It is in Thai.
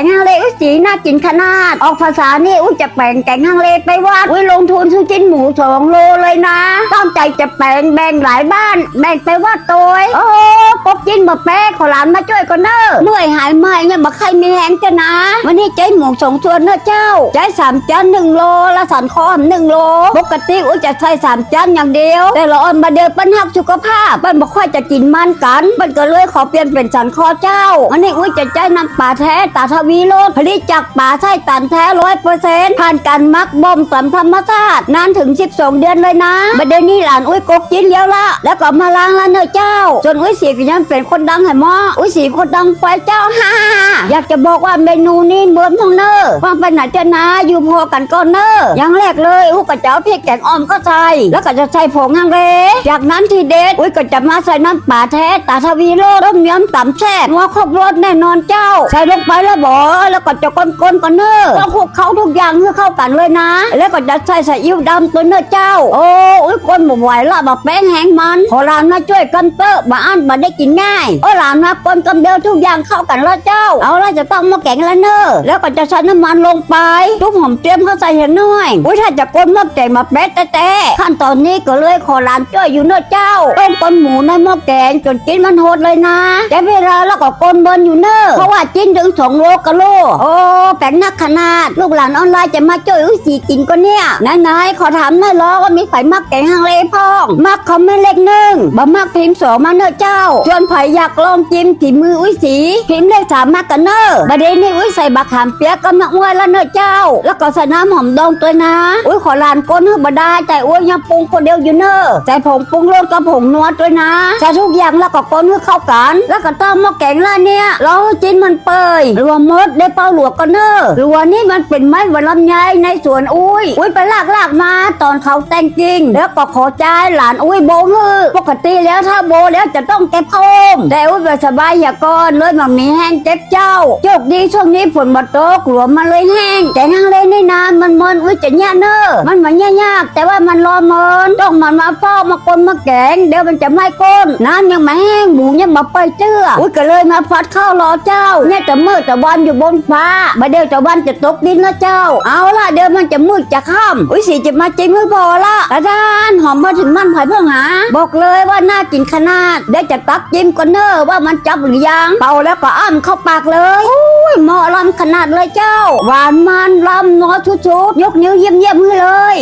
งห้างเลอุ้ยสีน่ากินขนาด ออกภาษานี่อุ้ยจะแปลงแกงฮังเลไปวัดอุ้ยลงทุนซื้อจิ้นหมูสองโลเลยนะตั้งใจจะแปลงแบ่งหลายบ้าน แบ่งไปวัดตัวโอ้ กบจิ้นมาแป๊ขอหลานมาช่วยกันเนอะเมื่อยหายไม่เนี่ยมาใครมีแหงจะนะ วันนี้ใจหมูสองชวนเนอะเจ้า ใจสามจานหนึ่งโลและสันคอมหนึ่งโล ปกติอุ้ยจะใช้สามจานอย่างเดียว แต่ละออนมาเดินปัญหาสุขภาพมันบ่ค่อยจะกินมันกันมันก็เลยขอเปลี่ยนเป็นสันคอเจ้า วันนี้อุ้ยจะใจน้ำปลาแท้ตาทวีโลดผลิตจากปลาไส้ตันแท้ร้อยเปอร์เซ็นต์ผ่านการมักบ่มตามธรรมชาตินานถึง 12 เดือนเลยนะบัดเดี๋ยวนี้หลานอุ้ยกกกินเลี้ยวละแล้วก็มาล้างละเนอะเจ้า จนอุ้ยเสีก็ยังเป็นคนดังให้หมออุ้ยสีคนดังไฟเจ้าฮ่าฮ่าฮ่าอยากจะบอกว่าเมนูนี้เบิ่มทองเนอร์ฟังไปไหนจะนะอยู่พอกันก่อนเนอร์อย่างแรกเลยอุ้ยก็จะเอาพริกแกงอ่อมก็ใส่แล้วก็จะใส่ผงฮังเลจากนั้นทีเด็ดอุ้ยก็จะมาใส่น้ำปลาแท้ตาทวีโลต้มยำต่ำแซ่บนัวครบรสแน่นอนเจ้า ใส่ลงไปแล้วบอแล้วก็จะก้นๆกันเนอร์ต้องคลุกเขาทุกอย่างให้เข้ากันเลยนะ แล้วก็จะใส่ใส่อิ๊วดำตัวเนอร์เจ้า โอ้อุ้ยคนบ่ไหวละบักแป้งแห้งมันขอหลานมาช่วยกันเตอะมาอันมาได้กินง่ายโอ้หลานมาคนกำเดียวทุกอย่างเข้ากันแล้วเจ้า เอาละจะต้องมาแกงแล้วเนอแล้วก็จะใส่น้ำมันลงไปทุกหอมเตรียมเข้าใส่เห็นน้อยอุ้ยถ้าจะกนมาแกงมาแป๊ะแต่ๆขั้นตอนนี้ก็เลยขอหลานช่วยอยู่เนอร์เจ้าต้มก้นหมูในหม้อแกงจนกินมันโหดเลยนะแต่เวลาแล้วก็ก้นบนอยู่เนอร์เพราะว่าจิ้นถึงสองโลกะโลโอ้แปลงนักขนาด ลูกหลานออนไลน์จะมาช่วยอุ้ยสีกินก็เนี่ยนายๆขอถามหน่อยล้อว่ามีไผมักแกงฮังเลพ่องมักคอมเมนต์เลขหนึ่งบ่มักพิมพ์สองมาเนอะเจ้าชวนไผอยากลองจิ้มฝีมืออุ้ยสีพิมพ์เลขสามมากันเนอะประเด็นนี้อุ้ยใส่บักขามเปียกกับมักมวยแล้วเนอเจ้า แล้วก็ใส่น้ำหอมดองตัวนะ อุ้ยขอหลานก้นให้บ่ได้แต่อุ้ยยังปรุงคนเดียวอยู่เนอใส่ผงปรุงรสกับผงนัวตัวนะใส่ทุกอย่างแล้วก็ก้นให้เข้ากัน แล้วก็ต้มหม้อแกงแล้วเนี่ยเราจิ้นมันเปื่อยรวมมดได้เป้าหลวกกันเนอรว่านี่มันเป็นไม้วันลำไยในสวนอุ้ยอุ้ยไปลากลากมาตอนเขาแต่งจริง แล้วก็ขอใจหลานอุ้ยโบมือปกติแล้วถ้าโบแล้วจะต้องเก็บโคมแต่อุ้ยสบายอย่าก่อนเลยมันมีแห้งเจ็บเจ้าโชคดีช่วงนี้ฝนมาตกหลวมมันเลยแห้ง แต่ห้างเลยในนานมันมันอุ้ยจะแย่เนอะมันมันแย่ยากแต่ว่ามันรอเมินต้องมันมาฟอมากลนมาแกงเดี๋ยวมันจะไม่ก้นน้ำยังไม่แห้งหมูยังมาเปเจืออุ้ยก็เลยมาพัดข้าวรอเจ้าเนี่ยจะมืดแต่วันอยู่บนฟ้ามาเดี๋ยวจะวันจะตกดินนะเจ้า เอาล่ะเดี๋ยวมันจะมืดจะค่ำอุ้ยสีจะมาจิ้มให้พอละกระดานหอมมาถึงมันไผ่เพิ่งหา บอกเลยว่าน่ากินขนาดเดี๋ยวจะตักจิ้มก่อนเนอะว่ามันจับหรือยังเป่าแล้วก็อ้มเข้าปากเลยอุ้ยหมอลำขนาดเลยเจ้า หวานมันลำนัวชุดๆยกนิ้วเยี่ยมๆให้เลย